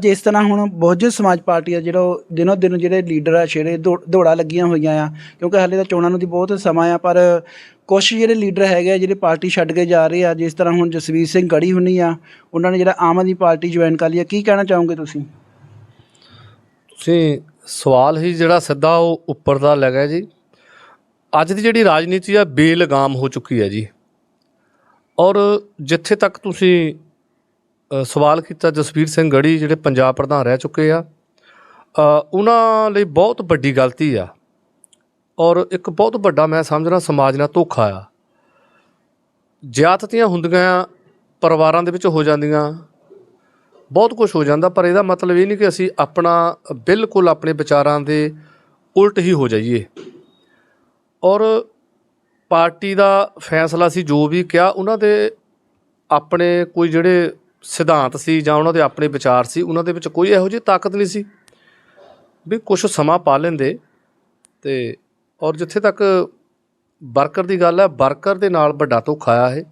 ਜਿਸ ਤਰ੍ਹਾਂ ਹੁਣ ਬਹੁਜਨ ਸਮਾਜ ਪਾਰਟੀ ਆ, ਜਿਹੜਾ ਉਹ ਦਿਨੋ ਦਿਨ ਜਿਹੜੇ ਲੀਡਰ ਆ ਛੇੜੇ ਦੌ- ਦੌੜਾਂ ਲੱਗੀਆਂ ਹੋਈਆਂ ਆ, ਕਿਉਂਕਿ ਹਾਲੇ ਤਾਂ ਚੋਣਾਂ ਨੂੰ ਦੀ ਬਹੁਤ ਸਮਾਂ ਆ, ਪਰ ਕੁਝ ਜਿਹੜੇ ਲੀਡਰ ਹੈਗੇ ਆ, ਜਿਹੜੇ ਪਾਰਟੀ ਛੱਡ ਕੇ ਜਾ ਰਹੇ ਆ, ਜਿਸ ਤਰ੍ਹਾਂ ਹੁਣ ਜਸਵੀਰ ਸਿੰਘ ਗੜੀ ਹੁੰਨੀ ਆ, ਉਹਨਾਂ ਨੇ ਜਿਹੜਾ ਆਮ ਆਦਮੀ ਪਾਰਟੀ ਜੁਆਇਨ ਕਰ ਲਈ ਆ, ਕੀ ਕਹਿਣਾ ਚਾਹੋਗੇ ਤੁਸੀਂ? ਤੁਸੀਂ ਸਵਾਲ ਹੀ ਜਿਹੜਾ ਸਿੱਧਾ ਉਹ ਉੱਪਰ ਦਾ ਲੱਗਾ ਜੀ। ਅੱਜ ਦੀ ਜਿਹੜੀ ਰਾਜਨੀਤੀ ਆ, ਬੇਲਗਾਮ ਹੋ ਚੁੱਕੀ ਹੈ ਜੀ। ਔਰ ਜਿੱਥੇ ਤੱਕ ਤੁਸੀਂ ਸਵਾਲ ਕੀਤਾ ਜਸਵੀਰ ਸਿੰਘ ਗੜੀ, ਜਿਹੜੇ ਪੰਜਾਬ ਪ੍ਰਧਾਨ ਰਹਿ ਚੁੱਕੇ ਆ। ਉਹਨਾਂ ਲਈ ਬਹੁਤ ਵੱਡੀ ਗਲਤੀ ਆ। ਔਰ ਇੱਕ ਬਹੁਤ ਵੱਡਾ ਮੈਂ ਸਮਝਣਾ ਸਮਾਜ ਨਾਲ ਧੋਖਾ ਆ। ਜ਼ਿਆਦਤੀਆਂ ਹੁੰਦੀਆਂ ਪਰਿਵਾਰਾਂ ਦੇ ਵਿੱਚ ਹੋ ਜਾਂਦੀਆਂ। ਬਹੁਤ ਕੁਝ ਹੋ ਜਾਂਦਾ, ਪਰ ਇਹਦਾ ਮਤਲਬ ਇਹ ਨਹੀਂ ਕਿ ਅਸੀਂ ਆਪਣਾ, ਬਿਲਕੁਲ ਆਪਣੇ ਵਿਚਾਰਾਂ ਦੇ ਉਲਟ ਹੀ ਹੋ ਜਾਈਏ। ਔਰ ਪਾਰਟੀ ਦਾ ਫੈਸਲਾ ਸੀ, ਜੋ ਵੀ ਕਿਹਾ, ਉਹਨਾਂ ਦੇ ਆਪਣੇ ਕੋਈ ਜਿਹੜੇ ਸਿਧਾਂਤ ਸੀ ਜਾਂ ਉਹਨਾਂ ਦੇ ਆਪਣੇ ਵਿਚਾਰ ਸੀ, ਉਹਨਾਂ ਦੇ ਵਿੱਚ ਕੋਈ ਇਹੋ ਜਿਹੀ ਤਾਕਤ ਨਹੀਂ ਸੀ ਵੀ ਕੁਝ ਸਮਾਂ ਪਾ ਲੈਂਦੇ ਤੇ ਔਰ ਜਿੱਥੇ ਤੱਕ ਵਰਕਰ ਦੀ ਗੱਲ ਹੈ, ਵਰਕਰ ਦੇ ਨਾਲ ਵੱਡਾ ਧੋਖਾ ਆ ਇਹ।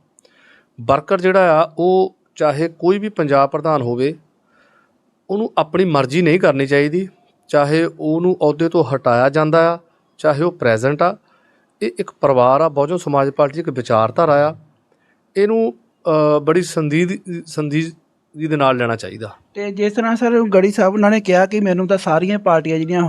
ਵਰਕਰ ਜਿਹੜਾ ਆ, ਉਹ ਚਾਹੇ ਕੋਈ ਵੀ ਪੰਜਾਬ ਪ੍ਰਧਾਨ ਹੋਵੇ, ਉਹਨੂੰ ਆਪਣੀ ਮਰਜ਼ੀ ਨਹੀਂ ਕਰਨੀ ਚਾਹੀਦੀ। ਚਾਹੇ ਉਹਨੂੰ ਅਹੁਦੇ ਤੋਂ ਹਟਾਇਆ ਜਾਂਦਾ ਆ, ਚਾਹੇ ਉਹ ਪ੍ਰੈਜ਼ੈਂਟ ਆ, ਇਹ ਇੱਕ ਪਰਿਵਾਰ ਆ, ਬਹੁਜਨ ਸਮਾਜ ਪਾਰਟੀ ਦੀ ਇੱਕ ਵਿਚਾਰਧਾਰਾ ਆ। ਇਹਨੂੰ ਬੜੀ ਸੰਦੀਦ ਸੰਦੀਦਗੀ ਦੇ ਨਾਲ ਲੈਣਾ ਚਾਹੀਦਾ। ਤੇ ਜਿਸ ਤਰ੍ਹਾਂ ਸਰ ਗੜੀ ਸਾਹਿਬ ਉਹਨਾਂ ਨੇ ਕਿਹਾ ਕਿ ਮੈਨੂੰ ਤਾਂ ਸਾਰੀਆਂ ਪਾਰਟੀਆਂ ਜਿਹੜੀਆਂ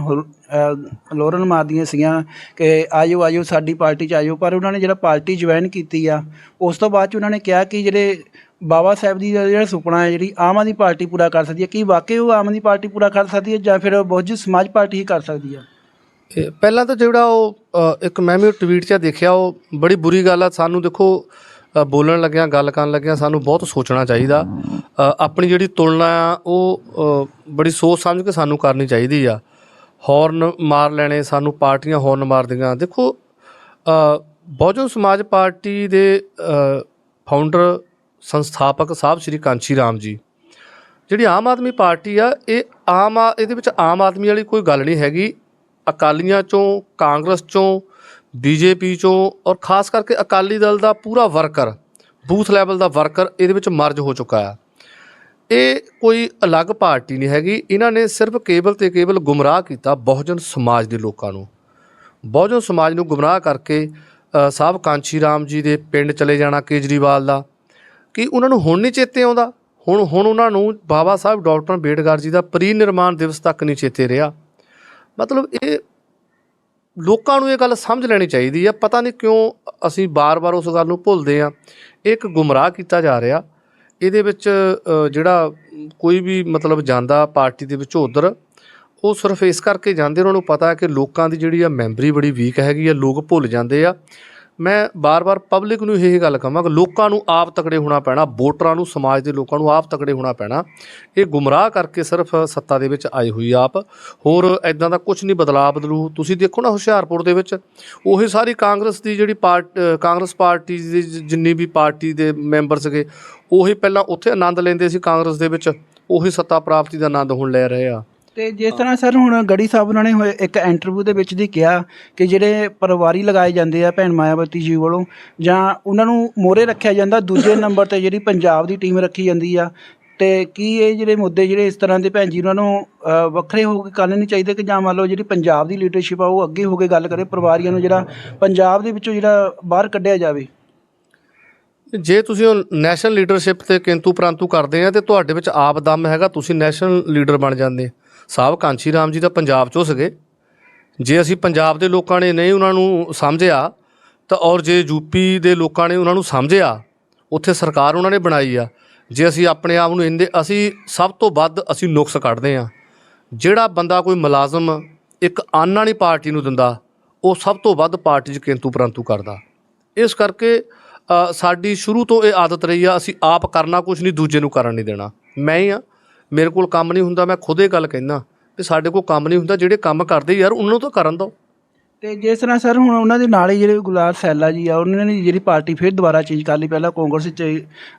ਲੋਰਨ ਮਾਰਦੀਆਂ ਸੀਗੀਆਂ ਕਿ ਆਇਓ ਆਇਓ ਸਾਡੀ ਪਾਰਟੀ ਚ ਆਇਓ ਪਰ ਉਹਨਾਂ ਨੇ ਜਿਹੜਾ ਪਾਰਟੀ ਜੁਆਇਨ ਕੀਤੀ ਆ ਉਸ ਤੋਂ ਬਾਅਦ ਚ ਉਹਨਾਂ ਨੇ ਕਿਹਾ ਕਿ ਜਿਹੜੇ ਬਾਬਾ ਸਾਹਿਬ ਦੀ ਦਾ ਜਿਹੜਾ ਸੁਪਨਾ ਹੈ ਜਿਹੜੀ ਆਮ ਆਦਮੀ ਪਾਰਟੀ ਪੂਰਾ ਕਰ ਸਕਦੀ ਹੈ ਕੀ ਵਾਕਈ ਉਹ ਆਮ ਆਦਮੀ ਪਾਰਟੀ ਪੂਰਾ ਕਰ ਸਕਦੀ ਹੈ ਜਾਂ ਫਿਰ ਬਹੁਜਨ ਸਮਾਜ ਪਾਰਟੀ ਹੀ ਕਰ ਸਕਦੀ ਹੈ ਪਹਿਲਾਂ ਤਾਂ ਜਿਹੜਾ ਉਹ ਇੱਕ ਮੈਂ ਵੀ ਟਵੀਟ 'ਚ ਦੇਖਿਆ ਉਹ ਬੜੀ ਬੁਰੀ ਗੱਲ ਆ। ਸਾਨੂੰ ਦੇਖੋ ਬੋਲਣ ਲੱਗਿਆਂ, ਗੱਲ ਕਰਨ ਲੱਗਿਆਂ ਸਾਨੂੰ ਬਹੁਤ ਸੋਚਣਾ ਚਾਹੀਦਾ। ਆਪਣੀ ਜਿਹੜੀ ਤੁਲਨਾ ਆ, ਉਹ ਬੜੀ ਸੋਚ ਸਮਝ ਕੇ ਸਾਨੂੰ ਕਰਨੀ ਚਾਹੀਦੀ ਆ। ਹੌਰਨ ਮਾਰ ਲੈਣੇ, ਸਾਨੂੰ ਪਾਰਟੀਆਂ ਹੌਰਨ ਮਾਰਦੀਆਂ। ਦੇਖੋ ਬਹੁਜਨ ਸਮਾਜ ਪਾਰਟੀ ਦੇ ਫਾਊਂਡਰ ਸੰਸਥਾਪਕ ਸਾਹਿਬ ਸ਼੍ਰੀ ਕਾਂਚੀ ਰਾਮ ਜੀ। ਜਿਹੜੀ ਆਮ ਆਦਮੀ ਪਾਰਟੀ ਆ, ਇਹ ਆਮ ਆ, ਇਹਦੇ ਵਿੱਚ ਆਮ ਆਦਮੀ ਵਾਲੀ ਕੋਈ ਗੱਲ ਨਹੀਂ ਹੈਗੀ। ਅਕਾਲੀਆਂ ਚੋਂ, ਕਾਂਗਰਸ ਚੋਂ ਬੀਜੇਪੀ ਚੋਂ ਔਰ ਖਾਸ ਕਰਕੇ ਅਕਾਲੀ ਦਲ ਦਾ ਪੂਰਾ ਵਰਕਰ, ਬੂਥ ਲੈਵਲ ਦਾ ਵਰਕਰ ਇਹਦੇ ਵਿੱਚ ਮਰਜ ਹੋ ਚੁੱਕਾ ਆ। ਇਹ ਕੋਈ ਅਲੱਗ ਪਾਰਟੀ ਨਹੀਂ ਹੈਗੀ। ਇਹਨਾਂ ਨੇ ਸਿਰਫ ਕੇਵਲ ਤੇ ਕੇਵਲ ਗੁੰਮਰਾਹ ਕੀਤਾ ਬਹੁਜਨ ਸਮਾਜ ਦੇ ਲੋਕਾਂ ਨੂੰ। ਬਹੁਜਨ ਸਮਾਜ ਨੂੰ ਗੁੰਮਰਾਹ ਕਰਕੇ ਸਾਹਿਬ ਕਾਂਚੀ ਰਾਮ ਜੀ ਦੇ ਪਿੰਡ ਚਲੇ ਜਾਣਾ ਕੇਜਰੀਵਾਲ ਦਾ। ਕਿ ਉਹਨਾਂ ਨੂੰ ਹੁਣ ਨਹੀਂ ਚੇਤੇ ਆਉਂਦਾ? ਹੁਣ ਹੁਣ ਉਹਨਾਂ ਨੂੰ ਬਾਬਾ ਸਾਹਿਬ ਡਾਕਟਰ ਅੰਬੇਡਕਰ ਜੀ ਦਾ ਪ੍ਰੀ ਨਿਰਮਾਣ ਦਿਵਸ ਤੱਕ ਨਹੀਂ ਚੇਤੇ ਰਿਹਾ। ਮਤਲਬ ਇਹ ਲੋਕਾਂ ਨੂੰ ਇਹ ਗੱਲ ਸਮਝ ਲੈਣੀ ਚਾਹੀਦੀ ਆ। ਪਤਾ ਨਹੀਂ ਕਿਉਂ ਅਸੀਂ ਬਾਰ-ਬਾਰ ਉਸ ਗੱਲ ਨੂੰ ਭੁੱਲਦੇ ਆ। ਇਹ ਇੱਕ ਗੁੰਮਰਾਹ ਕੀਤਾ ਜਾ ਰਿਹਾ। ਇਹਦੇ ਵਿੱਚ ਜਿਹੜਾ ਕੋਈ ਵੀ ਮਤਲਬ ਜਾਂਦਾ ਪਾਰਟੀ ਦੇ ਵਿੱਚ ਉਧਰ, ਉਹ ਸਿਰਫ ਇਸ ਕਰਕੇ ਜਾਂਦੇ, ਉਹਨਾਂ ਨੂੰ ਪਤਾ ਹੈ ਕਿ ਲੋਕਾਂ ਦੀ ਜਿਹੜੀ ਆ ਮੈਮਰੀ ਬੜੀ ਵੀਕ ਹੈਗੀ ਆ, ਲੋਕ ਭੁੱਲ ਜਾਂਦੇ ਆ। ਮੈਂ ਬਾਰ-ਬਾਰ ਪਬਲਿਕ ਨੂੰ ਇਹ ਗੱਲ ਕਹਾਂਗਾ ਲੋਕਾਂ ਨੂੰ ਆਪ ਤਕੜੇ ਹੋਣਾ ਪੈਣਾ, ਵੋਟਰਾਂ ਨੂੰ, ਸਮਾਜ ਦੇ ਲੋਕਾਂ ਨੂੰ ਆਪ ਤਕੜੇ ਹੋਣਾ ਪੈਣਾ। ਇਹ ਗੁੰਮਰਾਹ ਕਰਕੇ ਸਿਰਫ ਸੱਤਾ ਦੇ ਵਿੱਚ ਆਈ ਹੋਈ ਆਪ। ਹੋਰ ਐਦਾਂ ਦਾ ਕੁਝ ਨਹੀਂ ਬਦਲਾਅ ਬਦਲੂ। ਤੁਸੀਂ ਦੇਖੋ ਨਾ ਹੁਸ਼ਿਆਰਪੁਰ ਦੇ ਵਿੱਚ, ਉਹੀ ਸਾਰੀ ਕਾਂਗਰਸ ਦੀ ਜਿਹੜੀ ਪਾਰਟ ਕਾਂਗਰਸ ਪਾਰਟੀ ਦੀ ਜਿੰਨੀ ਵੀ ਪਾਰਟੀ ਦੇ ਮੈਂਬਰ ਸੀਗੇ, ਉਹੀ ਪਹਿਲਾਂ ਉੱਥੇ ਆਨੰਦ ਲੈਂਦੇ ਸੀ ਕਾਂਗਰਸ ਦੇ ਵਿੱਚ। ਉਹੀ ਸੱਤਾ ਪ੍ਰਾਪਤੀ ਦਾ ਆਨੰਦ ਹੁਣ ਲੈ ਰਹੇ ਆ। ਤੇ ਜਿਸ ਤਰ੍ਹਾਂ ਸਰ ਹੁਣ ਗੜੀ ਸਾਹਿਬ ਉਹਨਾਂ ਨੇ ਹੋਏ ਇੱਕ ਇੰਟਰਵਿਊ ਦੇ ਵਿੱਚ ਦੀ ਕਿਹਾ ਕਿ ਜਿਹੜੇ ਪਰਿਵਾਰੀ ਲਗਾਏ ਜਾਂਦੇ ਆ ਭੈਣ ਮਾਇਆਵਤੀ ਜੀ ਵੱਲੋਂ, ਜਾਂ ਉਹਨਾਂ ਨੂੰ ਮੋਰੇ ਰੱਖਿਆ ਜਾਂਦਾ, ਦੂਜੇ ਨੰਬਰ ਤੇ ਜਿਹੜੀ ਪੰਜਾਬ ਦੀ ਟੀਮ ਰੱਖੀ ਜਾਂਦੀ ਆ, ਤੇ ਕੀ ਇਹ ਜਿਹੜੇ ਮੁੱਦੇ ਜਿਹੜੇ ਇਸ ਤਰ੍ਹਾਂ ਦੇ ਭੈਣ ਜੀ ਉਹਨਾਂ ਨੂੰ ਵੱਖਰੇ ਹੋ ਕੇ ਕਰਨੇ ਨਹੀਂ ਚਾਹੀਦੇ ਕਿ ਜਾਂ ਮੰਨ ਲਓ ਜਿਹੜੀ ਪੰਜਾਬ ਦੀ ਲੀਡਰਸ਼ਿਪ ਆ ਉਹ ਅੱਗੇ ਹੋ ਕੇ ਗੱਲ ਕਰੇ ਪਰਿਵਾਰੀਆਂ ਨੂੰ ਜਿਹੜਾ ਪੰਜਾਬ ਦੇ ਵਿੱਚੋਂ ਜਿਹੜਾ ਬਾਹਰ ਕੱਢਿਆ ਜਾਵੇ? ਜੇ ਤੁਸੀਂ ਉਹ ਨੈਸ਼ਨਲ ਲੀਡਰਸ਼ਿਪ ਤੇ ਕਿੰਤੂ ਪ੍ਰੰਤੂ ਕਰਦੇ ਆ ਤੇ ਤੁਹਾਡੇ ਵਿੱਚ ਆਪ ਦਮ ਹੈਗਾ, ਤੁਸੀਂ ਨੈਸ਼ਨਲ ਲੀਡਰ ਬਣ ਜਾਂਦੇ ਸਾਹਿਬ ਕਾਂਚੀ ਰਾਮ ਜੀ ਤਾਂ ਪੰਜਾਬ ਚੋਂ ਸੀਗੇ। ਜੇ ਅਸੀਂ ਪੰਜਾਬ ਦੇ ਲੋਕਾਂ ਨੇ ਨਹੀਂ ਉਹਨਾਂ ਨੂੰ ਸਮਝਿਆ, ਤਾਂ ਔਰ ਜੇ ਯੂਪੀ ਦੇ ਲੋਕਾਂ ਨੇ ਉਹਨਾਂ ਨੂੰ ਸਮਝਿਆ, ਉੱਥੇ ਸਰਕਾਰ ਉਹਨਾਂ ਨੇ ਬਣਾਈ ਆ। ਜੇ ਅਸੀਂ ਆਪਣੇ ਆਪ ਨੂੰ ਇੰਦੇ ਅਸੀਂ ਸਭ ਤੋਂ ਵੱਧ ਅਸੀਂ ਨੁਕਸ ਕੱਢਦੇ ਆ ਜਿਹੜਾ ਬੰਦਾ ਕੋਈ ਮੁਲਾਜ਼ਮ ਇੱਕ ਆਨ ਵਾਲੀ ਪਾਰਟੀ ਨੂੰ ਦਿੰਦਾ, ਉਹ ਸਭ ਤੋਂ ਵੱਧ ਪਾਰਟੀ 'ਚ ਕਿੰਤੂ ਪਰੰਤੂ ਕਰਦਾ। ਇਸ ਕਰਕੇ ਸਾਡੀ ਸ਼ੁਰੂ ਤੋਂ ਇਹ ਆਦਤ ਰਹੀ ਆ, ਅਸੀਂ ਆਪ ਕਰਨਾ ਕੁਝ ਨਹੀਂ, ਦੂਜੇ ਨੂੰ ਕਰਨ ਨਹੀਂ ਦੇਣਾ। ਮੈਂ ਹੀ ਆ ਮੇਰੇ ਕੋਲ ਕੰਮ ਨਹੀਂ ਹੁੰਦਾ ਮੈਂ ਖੁਦ ਇਹ ਗੱਲ ਕਹਿਣਾ ਵੀ ਸਾਡੇ ਕੋਲ ਕੰਮ ਨਹੀਂ ਹੁੰਦਾ ਜਿਹੜੇ ਕੰਮ ਕਰਦੇ ਯਾਰ ਉਹਨਾਂ ਨੂੰ ਤਾਂ ਕਰਨ ਦਿਓ। ਤੇ ਜਿਸ ਤਰ੍ਹਾਂ ਸਰ ਹੁਣ ਉਹਨਾਂ ਦੇ ਨਾਲ ਹੀ ਜਿਹੜੇ ਗੁਲਾਬ ਸੈਲਾ ਜੀ ਆ ਉਹਨਾਂ ਨੇ ਜਿਹੜੀ ਪਾਰਟੀ ਫਿਰ ਦੁਬਾਰਾ ਚੇਂਜ ਕਰ ਲਈ ਪਹਿਲਾਂ ਕਾਂਗਰਸ ਚ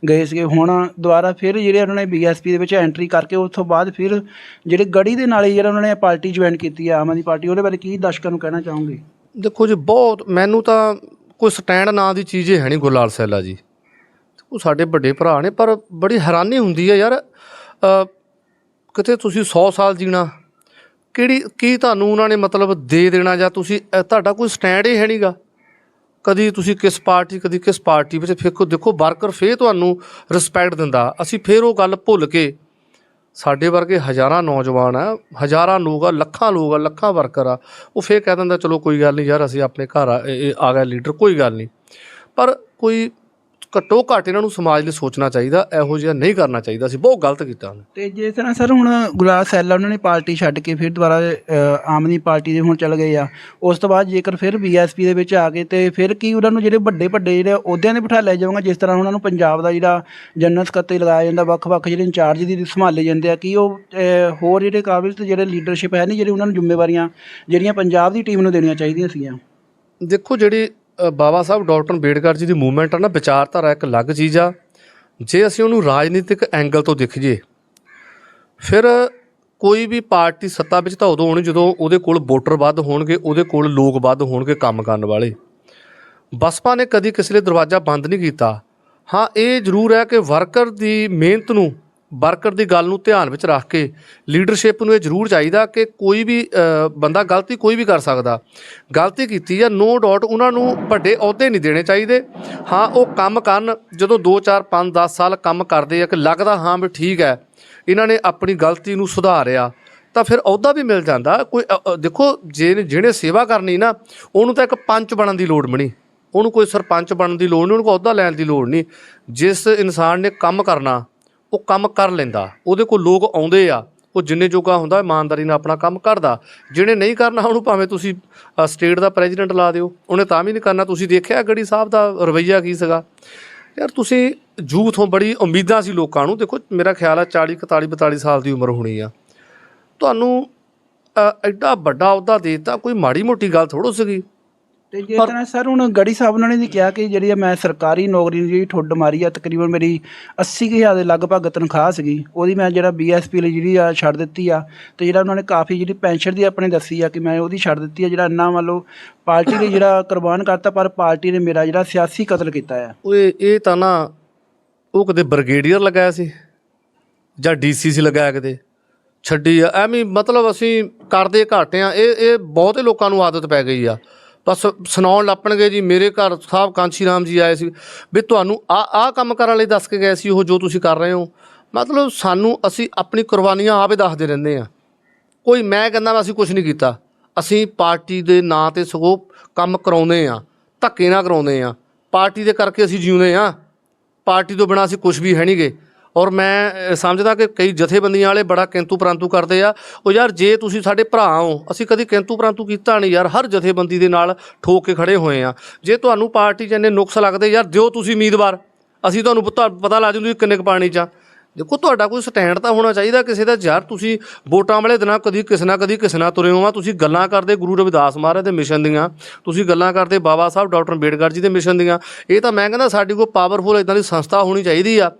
ਗਏ ਸੀਗੇ ਹੁਣ ਦੁਬਾਰਾ ਫਿਰ ਜਿਹੜੇ ਉਹਨਾਂ ਨੇ ਬੀਐਸਪੀ ਦੇ ਵਿੱਚ ਐਂਟਰੀ ਕਰਕੇ ਉਸ ਤੋਂ ਬਾਅਦ ਫਿਰ ਜਿਹੜੇ ਗੜੀ ਦੇ ਨਾਲ ਹੀ ਜਿਹੜਾ ਉਹਨਾਂ ਨੇ ਪਾਰਟੀ ਜੁਆਇਨ ਕੀਤੀ ਆ ਆਮ ਆਦਮੀ ਪਾਰਟੀ ਉਹਦੇ ਬਾਰੇ ਕੀ ਦਰਸ਼ਕਾਂ ਨੂੰ ਕਹਿਣਾ ਚਾਹੋਗੇ? ਦੇਖੋ ਜੀ ਬਹੁਤ ਮੈਨੂੰ ਤਾਂ ਕੋਈ ਸਟੈਂਡ ਨਾਂ ਦੀ ਚੀਜ਼ ਹੀ ਨਹੀਂ ਗੁਰਲਾਲ ਸੈਲਾ ਜੀ। ਉਹ ਸਾਡੇ ਵੱਡੇ ਭਰਾ ਨੇ ਪਰ ਬੜੀ ਹੈਰਾਨੀ ਹੁੰਦੀ ਹੈ ਯਾਰ ਕਿਤੇ ਤੁਸੀਂ 100 ਸਾਲ ਜੀਣਾ? ਕਿਹੜੀ ਕੀ ਤੁਹਾਨੂੰ ਉਹਨਾਂ ਨੇ ਮਤਲਬ ਦੇ ਦੇਣਾ ਜਾਂ ਤੁਸੀਂ ਅ, ਤੁਹਾਡਾ ਕੋਈ ਸਟੈਂਡ ਹੀ ਹੈ ਨਹੀਂਗਾ ਕਦੀ ਤੁਸੀਂ ਕਿਸ ਪਾਰਟੀ ਕਦੀ ਕਿਸ ਪਾਰਟੀ ਵਿੱਚ ਫਿਰ ਦੇਖੋ ਵਰਕਰ ਫੇਰ ਤੁਹਾਨੂੰ ਰਿਸਪੈਕਟ ਦਿੰਦਾ। ਅਸੀਂ ਫੇਰ ਉਹ ਗੱਲ ਭੁੱਲ ਕੇ ਸਾਡੇ ਵਰਗੇ ਹਜ਼ਾਰਾਂ ਨੌਜਵਾਨ ਆ ਹਜ਼ਾਰਾਂ ਲੋਕ ਆ ਲੱਖਾਂ ਲੋਕ ਆ ਲੱਖਾਂ ਵਰਕਰ ਆ ਉਹ ਫੇਰ ਕਹਿ ਦਿੰਦਾ ਚਲੋ ਕੋਈ ਗੱਲ ਨਹੀਂ ਯਾਰ ਅਸੀਂ ਆਪਣੇ ਘਰ ਆ ਇਹ- ਇਹ ਆ ਗਿਆ ਲੀਡਰ ਕੋਈ ਗੱਲ ਨਹੀਂ। ਪਰ ਕੋਈ ਘੱਟੋ ਘੱਟ ਇਹਨਾਂ ਨੂੰ ਸਮਾਜ ਲਈ ਸੋਚਣਾ ਚਾਹੀਦਾ ਇਹੋ ਜਿਹਾ ਨਹੀਂ ਕਰਨਾ ਚਾਹੀਦਾ ਸੀ ਬਹੁਤ ਗਲਤ ਕੀਤਾ ਉਹਨੇ। ਤੇ ਜਿਸ ਤਰ੍ਹਾਂ ਸਰ ਹੁਣ ਗੁਲਾਬ ਸੈੱਲ ਉਹਨਾਂ ਨੇ ਪਾਰਟੀ ਛੱਡ ਕੇ ਫਿਰ ਦੁਬਾਰਾ ਅ, ਆਮ ਆਦਮੀ ਪਾਰਟੀ ਦੇ ਹੁਣ ਚੱਲ ਗਏ ਆ। ਉਸ ਤੋਂ ਬਾਅਦ ਜੇਕਰ ਫਿਰ ਬੀਐਸਪੀ ਦੇ ਵਿੱਚ ਆ ਗਏ ਤੇ ਫਿਰ ਕੀ ਉਹਨਾਂ ਨੂੰ ਜਿਹੜੇ ਵੱਡੇ ਵੱਡੇ ਜਿਹੜੇ ਅਹੁਦਿਆਂ ਦੇ ਬਿਠਾ ਲਿਆ ਜਾਊਗਾ ਜਿਸ ਤਰ੍ਹਾਂ ਉਹਨਾਂ ਨੂੰ ਪੰਜਾਬ ਦਾ ਜਿਹੜਾ ਜਨਰਲ ਸਕੱਤਰ ਲਗਾਇਆ ਜਾਂਦਾ ਵੱਖ-ਵੱਖ ਜਿਹੜੇ ਇੰਚਾਰਜ ਦੀ ਸੰਭਾਲੇ ਜਾਂਦੇ ਆ ਕੀ ਉਹ ਹੋਰ ਜਿਹੜੇ ਕਾਬਿਲ ਤੇ ਜਿਹੜੇ ਲੀਡਰਸ਼ਿਪ ਹੈ ਨਹੀਂ ਜਿਹੜੇ ਉਹਨਾਂ ਨੂੰ ਜ਼ਿੰਮੇਵਾਰੀਆਂ ਜਿਹੜੀਆਂ ਪੰਜਾਬ ਦੀ ਟੀਮ ਨੂੰ ਦੇਣੀਆਂ ਚਾਹੀਦੀਆਂ ਸੀਗੀਆਂ? ਦੇਖੋ ਜਿਹੜੀ ਬਾਬਾ ਸਾਹਿਬ, ਡਾਕਟਰ ਅੰਬੇਡਕਰ ਜੀ ਦੀ ਮੂਵਮੈਂਟ ਆ ਨਾ, ਵਿਚਾਰਧਾਰਾ ਇੱਕ ਅਲੱਗ ਚੀਜ਼ ਆ। ਜੇ ਅਸੀਂ ਉਹਨੂੰ ਰਾਜਨੀਤਿਕ ਐਂਗਲ ਤੋਂ ਦੇਖੀਏ, ਫਿਰ ਕੋਈ ਵੀ ਪਾਰਟੀ ਸੱਤਾ ਵਿੱਚ ਤਾਂ ਉਦੋਂ ਹੋਣੀ ਜਦੋਂ ਉਹਦੇ ਕੋਲ ਵੋਟਰ ਵੱਧ ਹੋਣਗੇ, ਉਹਦੇ ਕੋਲ ਲੋਕ ਵੱਧ ਹੋਣਗੇ ਕੰਮ ਕਰਨ ਵਾਲੇ। ਬਸਪਾ ਨੇ ਕਦੀ ਕਿਸੇ ਲਈ ਦਰਵਾਜ਼ਾ ਬੰਦ ਨਹੀਂ ਕੀਤਾ। ਹਾਂ, ਇਹ ਜ਼ਰੂਰ ਹੈ ਕਿ ਵਰਕਰ ਦੀ ਮਿਹਨਤ ਨੂੰ ਵਰਕਰ ਦੀ ਗੱਲ ਨੂੰ ਧਿਆਨ ਵਿੱਚ ਰੱਖ ਕੇ ਲੀਡਰਸ਼ਿਪ ਨੂੰ ਇਹ ਜ਼ਰੂਰ ਚਾਹੀਦਾ ਕਿ ਕੋਈ ਵੀ ਬੰਦਾ ਗਲਤੀ ਕੋਈ ਵੀ ਕਰ ਸਕਦਾ। ਗਲਤੀ ਕੀਤੀ ਆ ਨੋ ਡਾਊਟ ਉਹਨਾਂ ਨੂੰ ਵੱਡੇ ਅਹੁਦੇ ਨਹੀਂ ਦੇਣੇ ਚਾਹੀਦੇ। ਹਾਂ, ਉਹ ਕੰਮ ਕਰਨ, ਜਦੋਂ 2 4 5 10 ਸਾਲ ਕੰਮ ਕਰਦੇ ਆ ਕਿ ਲੱਗਦਾ ਹਾਂ ਵੀ ਠੀਕ ਹੈ, ਇਹਨਾਂ ਨੇ ਆਪਣੀ ਗਲਤੀ ਨੂੰ ਸੁਧਾਰਿਆ, ਤਾਂ ਫਿਰ ਅਹੁਦਾ ਵੀ ਮਿਲ ਜਾਂਦਾ। ਕੋਈ ਦੇਖੋ, ਜੇ ਜਿਹਨੇ ਸੇਵਾ ਕਰਨੀ ਨਾ, ਉਹਨੂੰ ਤਾਂ ਇੱਕ ਪੰਚ ਬਣਨ ਦੀ ਲੋੜ ਬਣੀ ਉਹਨੂੰ ਕੋਈ ਸਰਪੰਚ ਬਣਨ ਦੀ ਲੋੜ ਨਹੀਂ, ਉਹਨੂੰ ਕੋਈ ਅਹੁਦਾ ਲੈਣ ਦੀ ਲੋੜ ਨਹੀਂ। ਜਿਸ ਇਨਸਾਨ ਨੇ ਕੰਮ ਕਰਨਾ ਉਹ ਕੰਮ ਕਰ ਲੈਂਦਾ। ਉਹਦੇ ਕੋਲ ਲੋਕ ਆਉਂਦੇ ਆ। ਉਹ ਜਿੰਨੇ ਜੋਗਾ ਹੁੰਦਾ, ਇਮਾਨਦਾਰੀ ਨਾਲ ਆਪਣਾ ਕੰਮ ਕਰਦਾ। ਜਿਹਨੇ ਨਹੀਂ ਕਰਨਾ, ਉਹਨੂੰ ਭਾਵੇਂ ਤੁਸੀਂ ਸਟੇਟ ਦਾ ਪ੍ਰੈਜ਼ੀਡੈਂਟ ਲਾ ਦਿਓ। ਉਹਨੇ ਤਾਂ ਵੀ ਨਹੀਂ ਕਰਨਾ। ਤੁਸੀਂ ਦੇਖਿਆ ਗੜੀ ਸਾਹਿਬ ਦਾ ਰਵਈਆ ਕੀ ਸੀਗਾ? ਯਾਰ ਤੁਸੀਂ ਜੂਥੋਂ ਬੜੀ ਉਮੀਦਾਂ ਸੀ ਲੋਕਾਂ ਨੂੰ। ਦੇਖੋ, ਮੇਰਾ ਖਿਆਲ ਆ 40 41 42 ਸਾਲ ਦੀ ਉਮਰ ਹੋਣੀ ਆ। ਤੁਹਾਨੂੰ ਐਡਾ ਵੱਡਾ ਅਹੁਦਾ ਦੇ ਦਿੱਤਾ। ਕੋਈ ਮਾੜੀ ਮੋਟੀ ਗੱਲ ਥੋੜੋ ਸੀਗੀ। ਤੇ ਜਿਸ ਤਰ੍ਹਾਂ ਸਰ ਹੁਣ ਗੜੀ ਸਾਹਿਬ ਉਹਨਾਂ ਨੇ ਵੀ ਕਿਹਾ ਕਿ ਜਿਹੜੀ ਆ ਮੈਂ ਸਰਕਾਰੀ ਨੌਕਰੀ ਦੀ ਜਿਹੜੀ ਠੁੱਡ ਮਾਰੀ ਆ, ਤਕਰੀਬਨ ਮੇਰੀ 80000 ਦੇ ਲਗਭਗ ਤਨਖਾਹ ਸੀਗੀ, ਉਹਦੀ ਮੈਂ ਜਿਹੜਾ ਬੀਐਸਪੀ ਲਈ ਜਿਹੜੀ ਆ ਛੱਡ ਦਿੱਤੀ ਆ ਤੇ ਜਿਹੜਾ ਉਹਨਾਂ ਨੇ ਕਾਫੀ ਜਿਹੜੀ ਪੈਨਸ਼ਨ ਦੀ ਆਪਣੇ ਦੱਸੀ ਆ ਕਿ ਮੈਂ ਉਹਦੀ ਛੱਡ ਦਿੱਤੀ ਆ, ਜਿਹੜਾ ਇੰਨਾ ਮੰਨ ਪਾਰਟੀ ਲਈ ਜਿਹੜਾ ਕੁਰਬਾਨ ਕਰਤਾ, ਪਰ ਪਾਰਟੀ ਨੇ ਮੇਰਾ ਜਿਹੜਾ ਸਿਆਸੀ ਕਤਲ ਕੀਤਾ ਆ। ਓਏ, ਇਹ ਤਾਂ ਨਾ ਉਹ ਕਦੇ ਬ੍ਰਿਗੇਡੀਅਰ ਲਗਾਇਆ ਸੀ ਜਾਂ ਡੀਸੀ ਸੀ ਲਗਾਇਆ ਕਿਤੇ ਛੱਡੀ ਆ, ਐਵੇਂ ਮਤਲਬ ਅਸੀਂ ਕਰਦੇ ਘਾਟੇ ਆ, ਇਹ ਇਹ ਬਹੁਤੇ ਲੋਕਾਂ ਨੂੰ ਆਦਤ ਪੈ ਗਈ ਆ। ਬਸ ਸੁਣਾਉਣ ਲੱਪਣਗੇ ਜੀ, ਮੇਰੇ ਘਰ ਸਾਹਿਬ ਕਾਂਚੀ ਰਾਮ ਜੀ ਆਏ ਸੀ। ਵੀ ਤੁਹਾਨੂੰ ਆ ਆ ਕੰਮ ਕਰਨ ਲਈ ਦੱਸ ਕੇ ਗਏ ਸੀ ਉਹ ਜੋ ਤੁਸੀਂ ਕਰ ਰਹੇ ਹੋ। ਮਤਲਬ ਸਾਨੂੰ ਅਸੀਂ ਆਪਣੀ ਕੁਰਬਾਨੀਆਂ ਆਪੇ ਦੱਸਦੇ ਰਹਿੰਦੇ ਆ ਕੋਈ ਮੈਂ ਕਹਿੰਦਾ ਵਾ, ਅਸੀਂ ਕੁਝ ਨਹੀਂ ਕੀਤਾ। ਅਸੀਂ ਪਾਰਟੀ ਦੇ ਨਾਂ ਤੇ ਸਗੋਂ ਕੰਮ ਕਰਾਉਂਦੇ ਆ ਧੱਕੇ ਨਾਲ ਕਰਾਉਂਦੇ ਆ ਪਾਰਟੀ ਦੇ ਕਰਕੇ ਅਸੀਂ ਜਿਉਂਦੇ ਆ ਪਾਰਟੀ ਤੋਂ ਬਿਨਾਂ ਅਸੀਂ ਕੁਝ ਵੀ ਹੈ ਨਹੀਂਗੇ ਔਰ ਮੈਂ ਸਮਝਦਾ ਕਿ ਕਈ ਜਥੇਬੰਦੀਆਂ ਵਾਲੇ ਬੜਾ ਕਿੰਤੂ ਪਰੰਤੂ ਕਰਦੇ ਆ। ਉਹ ਯਾਰ, ਜੇ ਤੁਸੀਂ ਸਾਡੇ ਭਰਾ ਹੋ, ਅਸੀਂ ਕਦੀ ਕਿੰਤੂ ਪਰੰਤੂ ਕੀਤਾ ਨਹੀਂ ਯਾਰ, ਹਰ ਜਥੇਬੰਦੀ ਦੇ ਨਾਲ ਠੋਕ ਕੇ ਖੜੇ ਹੋਏ ਆ। ਜੇ ਤੁਹਾਨੂੰ ਪਾਰਟੀ 'ਚ ਇੰਨੇ ਨੁਕਸ ਲੱਗਦੇ, ਯਾਰ, ਦਿਓ ਤੁਸੀਂ ਉਮੀਦਵਾਰ। ਅਸੀਂ ਤੁਹਾਨੂੰ ਪਤਾ ਪਤਾ ਲਾ ਤੁਸੀਂ ਕਿੰਨੇ ਕੁ ਪਾਣੀ 'ਚ ਆ। ਦੇਖੋ, ਤੁਹਾਡਾ ਕੋਈ ਸਟੈਂਡ ਤਾਂ ਹੋਣਾ ਚਾਹੀਦਾ, ਕਿਸੇ ਦਾ ਯਾਰ ਤੁਸੀਂ ਵੋਟਾਂ ਵਾਲੇ ਦਿਨਾਂ ਕਦੀ ਕਿਸੇ ਨਾ ਕਦੀ ਕਿਸੇ ਨਾਲ ਤੁਰੇ ਹੋ ਤੁਸੀਂ ਗੱਲਾਂ ਕਰਦੇ ਗੁਰੂ ਰਵਿਦਾਸ ਮਹਾਰਾਜ ਦੇ ਮਿਸ਼ਨ ਦੀਆਂ, ਤੁਸੀਂ ਗੱਲਾਂ ਕਰਦੇ ਬਾਬਾ ਸਾਹਿਬ ਡਾਕਟਰ ਅੰਬੇਡਕਰ ਜੀ ਦੇ ਮਿਸ਼ਨ ਦੀਆਂ। ਇਹ ਤਾਂ ਮੈਂ ਕਹਿੰਦਾ ਸਾਡੀ ਕੋਲ ਪਾਵਰਫੁਲ ਇਦਾਂ ਦੀ ਸੰਸਥਾ ਹੋਣੀ ਚਾਹੀਦੀ ਆ।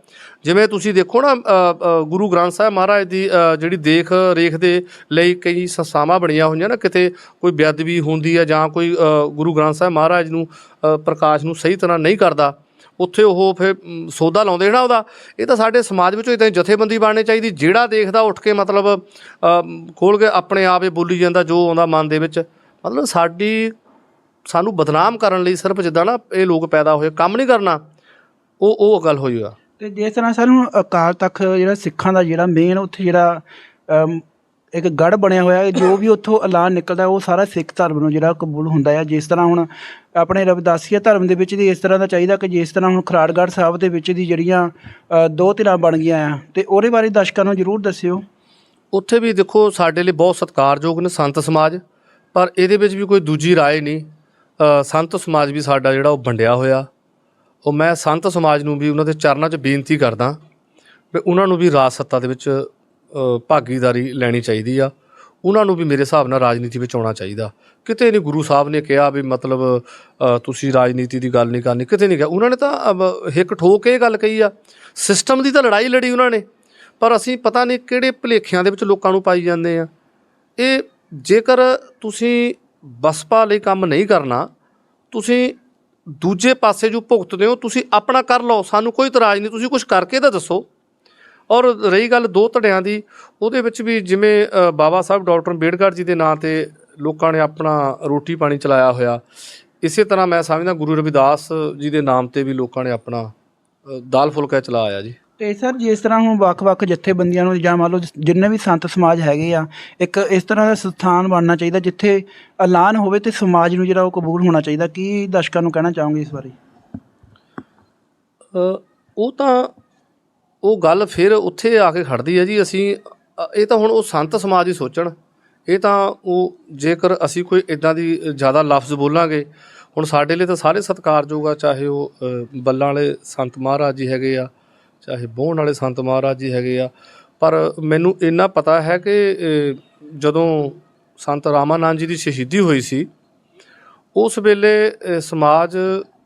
ਜਿਵੇਂ ਤੁਸੀਂ ਦੇਖੋ ਨਾ ਗੁਰੂ ਗ੍ਰੰਥ ਸਾਹਿਬ ਮਹਾਰਾਜ ਦੀ ਜਿਹੜੀ ਦੇਖ ਰੇਖ ਦੇ ਲਈ ਕਈ ਸੰਸਥਾਵਾਂ ਬਣੀਆਂ ਹੋਈਆਂ ਨਾ, ਕਿਤੇ ਕੋਈ ਬੇਅਦਬੀ ਹੁੰਦੀ ਆ ਜਾਂ ਕੋਈ ਗੁਰੂ ਗ੍ਰੰਥ ਸਾਹਿਬ ਮਹਾਰਾਜ ਨੂੰ ਪ੍ਰਕਾਸ਼ ਨੂੰ ਸਹੀ ਤਰ੍ਹਾਂ ਨਹੀਂ ਕਰਦਾ ਉੱਥੇ ਉਹ ਫਿਰ ਸੌਦਾ ਲਾਉਂਦੇ ਨਾ ਉਹਦਾ। ਇਹ ਤਾਂ ਸਾਡੇ ਸਮਾਜ ਵਿੱਚੋਂ ਇਦਾਂ ਜਥੇਬੰਦੀ ਬਣਨੀ ਚਾਹੀਦੀ। ਜਿਹੜਾ ਦੇਖਦਾ ਉੱਠ ਕੇ ਮਤਲਬ ਅ, ਖੋਲ ਕੇ ਆਪਣੇ ਆਪ ਹੀ ਬੋਲੀ ਜਾਂਦਾ ਜੋ ਆਉਂਦਾ ਮਨ ਦੇ ਵਿੱਚ। ਮਤਲਬ ਸਾਡੀ ਸਾਨੂੰ ਬਦਨਾਮ ਕਰਨ ਲਈ ਸਿਰਫ ਜਿੱਦਾਂ ਨਾ ਇਹ ਲੋਕ ਪੈਦਾ ਹੋਏ ਕੰਮ ਨਹੀਂ ਕਰਨਾ। ਉਹ ਉਹ ਗੱਲ ਹੋਈ ਆ। ਤੇ ਜਿਸ ਤਰ੍ਹਾਂ ਸਾਨੂੰ ਅਕਾਲ ਤਖਤ ਜਿਹੜਾ ਸਿੱਖਾਂ ਦਾ ਜਿਹੜਾ ਮੇਨ ਉੱਥੇ ਜਿਹੜਾ ਇੱਕ ਗੜ ਬਣਿਆ ਹੋਇਆ ਹੈ ਜੋ ਵੀ ਉੱਥੋਂ ਐਲਾਨ ਨਿਕਲਦਾ ਉਹ ਸਾਰਾ ਸਿੱਖ ਧਰਮ ਨੂੰ ਜਿਹੜਾ ਕਬੂਲ ਹੁੰਦਾ ਹੈ ਜਿਸ ਤਰ੍ਹਾਂ ਹੁਣ ਆਪਣੇ ਰਵਿਦਾਸੀਆ ਧਰਮ ਦੇ ਵਿੱਚ ਦੀ ਇਸ ਤਰ੍ਹਾਂ ਦਾ ਚਾਹੀਦਾ ਕਿ ਜਿਸ ਤਰ੍ਹਾਂ ਹੁਣ ਖਰਾੜਗੜ੍ਹ ਸਾਹਿਬ ਦੇ ਵਿੱਚ ਦੀ ਜਿਹੜੀਆਂ ਅ, ਦੋ ਧਿਰਾਂ ਬਣ ਗਈਆਂ ਆ ਤੇ ਉਹਦੇ ਬਾਰੇ ਦਰਸ਼ਕਾਂ ਨੂੰ ਜ਼ਰੂਰ ਦੱਸਿਓ ਉੱਥੇ ਵੀ ਦੇਖੋ ਸਾਡੇ ਲਈ ਬਹੁਤ ਸਤਿਕਾਰਯੋਗ ਨੇ ਸੰਤ ਸਮਾਜ ਪਰ ਇਹਦੇ ਵਿੱਚ ਵੀ ਕੋਈ ਦੂਜੀ رائے ਨਹੀਂ ਅ, ਸੰਤ ਸਮਾਜ ਵੀ ਸਾਡਾ ਜਿਹੜਾ ਉਹ ਵੰਡਿਆ ਹੋਇਆ ਉਹ ਮੈਂ ਸੰਤ ਸਮਾਜ ਨੂੰ ਵੀ ਉਹਨਾਂ ਦੇ ਚਰਨਾਂ 'ਚ ਬੇਨਤੀ ਕਰਦਾ ਵੀ ਉਹਨਾਂ ਨੂੰ ਵੀ ਰਾਜ ਸੱਤਾ ਦੇ ਵਿੱਚ ਅ, ਭਾਗੀਦਾਰੀ ਲੈਣੀ ਚਾਹੀਦੀ ਆ। ਉਹਨਾਂ ਨੂੰ ਵੀ ਮੇਰੇ ਹਿਸਾਬ ਨਾਲ ਰਾਜਨੀਤੀ ਵਿੱਚ ਆਉਣਾ ਚਾਹੀਦਾ। ਕਿਤੇ ਨਹੀਂ ਗੁਰੂ ਸਾਹਿਬ ਨੇ ਕਿਹਾ ਵੀ ਮਤਲਬ ਤੁਸੀਂ ਰਾਜਨੀਤੀ ਦੀ ਗੱਲ ਨਹੀਂ ਕਰਨੀ। ਕਿਤੇ ਨਹੀਂ ਕਿਹਾ। ਉਹਨਾਂ ਨੇ ਤਾਂ ਹਿੱਕ ਠੋਕ ਇਹ ਗੱਲ ਕਹੀ ਆ। ਸਿਸਟਮ ਦੀ ਤਾਂ ਲੜਾਈ ਲੜੀ ਉਹਨਾਂ ਨੇ। ਪਰ ਅਸੀਂ ਪਤਾ ਨਹੀਂ ਕਿਹੜੇ ਭੁਲੇਖਿਆਂ ਦੇ ਵਿੱਚ ਲੋਕਾਂ ਨੂੰ ਪਾਈ ਜਾਂਦੇ ਆ। ਇਹ ਜੇਕਰ ਤੁਸੀਂ ਬਸਪਾ ਲਈ ਕੰਮ ਨਹੀਂ ਕਰਨਾ, ਤੁਸੀਂ ਦੂਜੇ ਪਾਸੇ ਜੋ ਭੁਗਤਦੇ ਹੋ, ਤੁਸੀਂ ਆਪਣਾ ਕਰ ਲਓ। ਸਾਨੂੰ ਕੋਈ ਇਤਰਾਜ਼ ਨਹੀਂ। ਤੁਸੀਂ ਕੁਝ ਕਰਕੇ ਤਾਂ ਦੱਸੋ। ਔਰ ਰਹੀ ਗੱਲ ਦੋ ਧੜਿਆਂ ਦੀ ਉਹਦੇ ਵਿੱਚ ਵੀ ਜਿਵੇਂ ਬਾਬਾ ਸਾਹਿਬ ਡਾਕਟਰ ਅੰਬੇਡਕਰ ਜੀ ਦੇ ਨਾਂ ਤੇ ਲੋਕਾਂ ਨੇ ਆਪਣਾ ਰੋਟੀ ਪਾਣੀ ਚਲਾਇਆ ਹੋਇਆ। ਇਸੇ ਤਰ੍ਹਾਂ ਮੈਂ ਸਮਝਦਾ ਗੁਰੂ ਰਵਿਦਾਸ ਜੀ ਦੇ ਨਾਮ ਤੇ ਵੀ ਲੋਕਾਂ ਨੇ ਆਪਣਾ ਦਾਲ ਫੁਲਕਾ ਚਲਾਇਆ ਜੀ। ਤੇ ਸਰ ਜਿਸ ਤਰ੍ਹਾਂ ਹੁਣ ਵੱਖ-ਵੱਖ ਜਥੇਬੰਦੀਆਂ ਨੂੰ ਜਾਂ ਮੰਨ ਲਓ ਜਿੰਨੇ ਵੀ ਸੰਤ ਸਮਾਜ ਹੈਗੇ ਆ ਇੱਕ ਇਸ ਤਰ੍ਹਾਂ ਦਾ ਸਥਾਨ ਬਣਨਾ ਚਾਹੀਦਾ ਜਿੱਥੇ ਐਲਾਨ ਹੋਵੇ ਤੇ ਸਮਾਜ ਨੂੰ ਜਿਹੜਾ ਉਹ ਕਬੂਲ ਹੋਣਾ ਚਾਹੀਦਾ। ਕੀ ਦਰਸ਼ਕਾਂ ਨੂੰ ਕਹਿਣਾ ਚਾਹੋਗੇ ਇਸ ਬਾਰੇ? ਉਹ ਤਾਂ ਉਹ ਗੱਲ ਫਿਰ ਉੱਥੇ ਆ ਕੇ ਖੜਦੀ ਹੈ ਜੀ, ਅਸੀਂ, ਇਹ ਤਾਂ ਹੁਣ ਉਹ ਸੰਤ ਸਮਾਜ ਹੀ ਸੋਚਣ। ਇਹ ਤਾਂ ਉਹ ਜੇਕਰ ਅਸੀਂ ਕੋਈ ਇਦਾਂ ਦੀ ਜ਼ਿਆਦਾ ਲਫ਼ਜ਼ ਬੋਲਾਂਗੇ, ਹੁਣ ਸਾਡੇ ਲਈ ਤਾਂ ਸਾਰੇ ਸਤਿਕਾਰਯੋਗ ਆ, ਚਾਹੇ ਉਹ ਬੱਲਾਂ ਵਾਲੇ ਸੰਤ ਮਹਾਰਾਜ ਜੀ ਹੈਗੇ ਆ, ਚਾਹੇ ਬੋਹਣ ਵਾਲੇ ਸੰਤ ਮਹਾਰਾਜ ਜੀ ਹੈਗੇ ਆ, ਪਰ ਮੈਨੂੰ ਇੰਨਾ ਪਤਾ ਹੈ ਕਿ ਜਦੋਂ ਸੰਤ ਰਾਮਾਨੰਦ ਜੀ ਦੀ ਸ਼ਹੀਦੀ ਹੋਈ ਸੀ, ਉਸ ਵੇਲੇ ਸਮਾਜ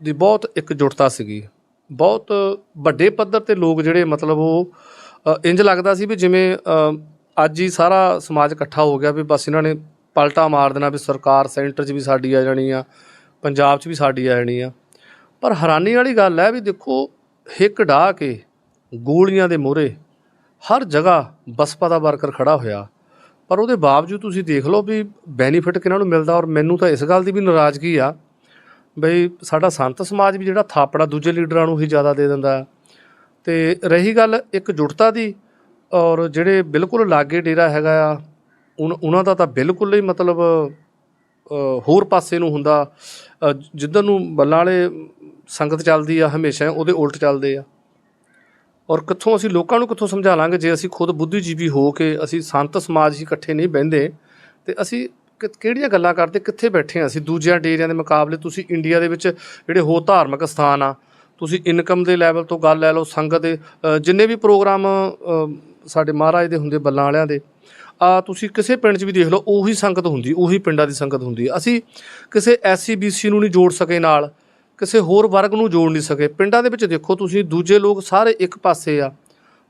ਦੀ ਬਹੁਤ ਇਕਜੁੱਟਤਾ ਸੀਗੀ। ਬਹੁਤ ਵੱਡੇ ਪੱਧਰ ਤੇ ਲੋਕ ਜਿਹੜੇ ਮਤਲਬ ਉਹ ਅ, ਇੰਜ ਲੱਗਦਾ ਸੀ ਵੀ ਜਿਵੇਂ ਅ, ਅੱਜ ਹੀ ਸਾਰਾ ਸਮਾਜ ਇਕੱਠਾ ਹੋ ਗਿਆ ਵੀ ਬਸ ਇਹਨਾਂ ਨੇ ਪਲਟਾ ਮਾਰ ਦੇਣਾ ਵੀ ਸਰਕਾਰ ਸੈਂਟਰ 'ਚ ਵੀ ਸਾਡੀ ਆ ਜਾਣੀ ਆ ਪੰਜਾਬ 'ਚ ਵੀ ਸਾਡੀ ਆ ਜਾਣੀ ਆ। ਪਰ ਹੈਰਾਨੀ ਵਾਲੀ ਗੱਲ ਹੈ ਵੀ ਦੇਖੋ ਹਿੱਕ ਢਾਹ ਕੇ ਗੋਲੀਆਂ ਦੇ ਮੋਹਰੇ ਹਰ ਜਗ੍ਹਾ ਬਸਪਾ ਦਾ ਵਰਕਰ ਖੜਾ ਹੋਇਆ। ਪਰ ਉਹਦੇ ਬਾਵਜੂਦ ਤੁਸੀਂ ਦੇਖ ਲਓ ਵੀ ਬੈਨੀਫਿਟ ਕਿਹਨਾਂ ਨੂੰ ਮਿਲਦਾ ਔਰ ਮੈਨੂੰ ਤਾਂ ਇਸ ਗੱਲ ਦੀ ਵੀ ਨਾਰਾਜ਼ਗੀ ਆ ਬਈ ਸਾਡਾ ਸੰਤ ਸਮਾਜ ਵੀ ਜਿਹੜਾ ਥਾਪੜਾ ਦੂਜੇ ਲੀਡਰਾਂ ਨੂੰ ਹੀ ਜ਼ਿਆਦਾ ਦੇ ਦਿੰਦਾ ਹੈ। ਤੇ ਰਹੀ ਗੱਲ ਇੱਕ ਜੁੜਤਾ ਦੀ ਔਰ ਜਿਹੜੇ ਬਿਲਕੁਲ ਲਾਗੇ ਡੇਰਾ ਹੈਗਾ ਆ ਉਨ- ਉਹਨਾਂ ਦਾ ਤਾਂ ਬਿਲਕੁਲ ਹੀ ਮਤਲਬ ਹੋਰ ਪਾਸੇ ਨੂੰ ਹੁੰਦਾ। ਅ, ਜਿੱਧਰ ਨੂੰ ਬੱਲਾਂ ਵਾਲੇ ਸੰਗਤ ਚੱਲਦੀ ਆ ਹਮੇਸ਼ਾ ਉਹਦੇ ਉਲਟ ਚੱਲਦੇ ਆ। ਔਰ ਕਿੱਥੋਂ ਅਸੀਂ ਲੋਕਾਂ ਨੂੰ ਕਿੱਥੋਂ ਸਮਝਾ ਲਾਂਗੇ? ਜੇ ਅਸੀਂ ਖੁਦ ਬੁੱਧੀਜੀਵੀ ਹੋ ਕੇ ਅਸੀਂ ਸੰਤ ਸਮਾਜ ਹੀ ਇਕੱਠੇ ਨਹੀਂ ਬਹਿੰਦੇ ਤੇ ਅਸੀਂ ਕਿ- ਕਿਹੜੀਆਂ ਗੱਲਾਂ ਕਰਦੇ ਕਿੱਥੇ ਬੈਠੇ ਹਾਂ ਅਸੀਂ? ਦੂਜਿਆਂ ਡੇਰਿਆਂ ਦੇ ਮੁਕਾਬਲੇ ਤੁਸੀਂ ਇੰਡੀਆ ਦੇ ਵਿੱਚ ਜਿਹੜੇ ਹੋਰ ਧਾਰਮਿਕ ਸਥਾਨ ਆ ਤੁਸੀਂ ਇਨਕਮ ਦੇ ਲੈਵਲ ਤੋਂ ਗੱਲ ਲੈ ਲਓ ਸੰਗਤ ਦੇ ਅ, ਜਿੰਨੇ ਵੀ ਪ੍ਰੋਗਰਾਮ ਅ, ਸਾਡੇ ਮਹਾਰਾਜ ਦੇ ਹੁੰਦੇ ਬੱਲਾਂ ਵਾਲਿਆਂ ਦੇ ਆ ਤੁਸੀਂ ਕਿਸੇ ਪਿੰਡ 'ਚ ਵੀ ਦੇਖ ਲਓ ਉਹੀ ਸੰਗਤ ਹੁੰਦੀ ਉਹੀ ਪਿੰਡਾਂ ਦੀ ਸੰਗਤ ਹੁੰਦੀ ਹੈ। ਅਸੀਂ ਕਿਸੇ ਐਸਸੀ ਬੀਸੀ ਨੂੰ ਨਹੀਂ ਜੋੜ ਸਕੇ ਨਾਲ ਕਿਸੇ ਹੋਰ ਵਰਗ ਨੂੰ ਜੋੜ ਨਹੀਂ ਸਕੇ। ਪਿੰਡਾਂ ਦੇ ਵਿੱਚ ਦੇਖੋ ਤੁਸੀਂ ਦੂਜੇ ਲੋਕ ਸਾਰੇ ਇੱਕ ਪਾਸੇ ਆ।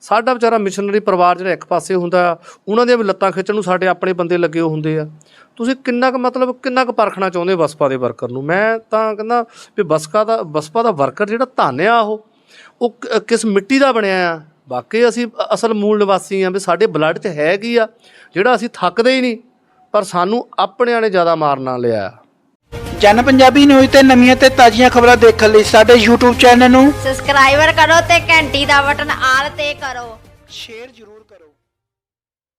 ਸਾਡਾ ਵਿਚਾਰਾ ਮਿਸ਼ਨਰੀ ਪਰਿਵਾਰ ਜਿਹੜਾ ਇੱਕ ਪਾਸੇ ਹੁੰਦਾ ਆ ਉਹਨਾਂ ਦੀਆਂ ਵੀ ਲੱਤਾਂ ਖਿੱਚਣ ਨੂੰ ਸਾਡੇ ਆਪਣੇ ਬੰਦੇ ਲੱਗੇ ਹੋ ਹੁੰਦੇ ਆ। ਤੁਸੀਂ ਕਿੰਨਾ ਕੁ ਮਤਲਬ ਕਿੰਨਾ ਕੁ ਪਰਖਣਾ ਚਾਹੁੰਦੇ ਬਸਪਾ ਦੇ ਵਰਕਰ ਨੂੰ? ਮੈਂ ਤਾਂ ਕਹਿੰਦਾ ਵੀ ਬਸਕਾ ਦਾ ਬਸਪਾ ਦਾ ਵਰਕਰ ਜਿਹੜਾ ਧੰਨ ਆ ਉਹ ਉਹ ਕਿਸ ਮਿੱਟੀ ਦਾ ਬਣਿਆ ਆ? ਵਾਕਈ ਅਸੀਂ ਅਸਲ ਮੂਲ ਨਿਵਾਸੀ ਆ ਵੀ ਸਾਡੇ ਬਲੱਡ 'ਚ ਹੈ ਕੀ ਆ? ਜਿਹੜਾ ਅਸੀਂ ਥੱਕਦੇ ਹੀ ਨਹੀਂ ਪਰ ਸਾਨੂੰ ਆਪਣਿਆਂ ਨੇ ਜ਼ਿਆਦਾ ਮਾਰਨਾ ਲਿਆ। ਜਨ ਪੰਜਾਬੀ ਨਿਊਜ਼ ਤੇ ਨਵੀਆਂ ਤੇ ਤਾਜ਼ੀਆਂ ਖਬਰਾਂ ਦੇਖਣ ਲਈ ਸਾਡੇ YouTube ਚੈਨਲ ਨੂੰ ਸਬਸਕ੍ਰਾਈਬਰ ਕਰੋ ਤੇ ਘੰਟੀ ਦਾ ਬਟਨ ਆਲ ਤੇ ਕਰੋ। ਸ਼ੇਅਰ ਜ਼ਰੂਰ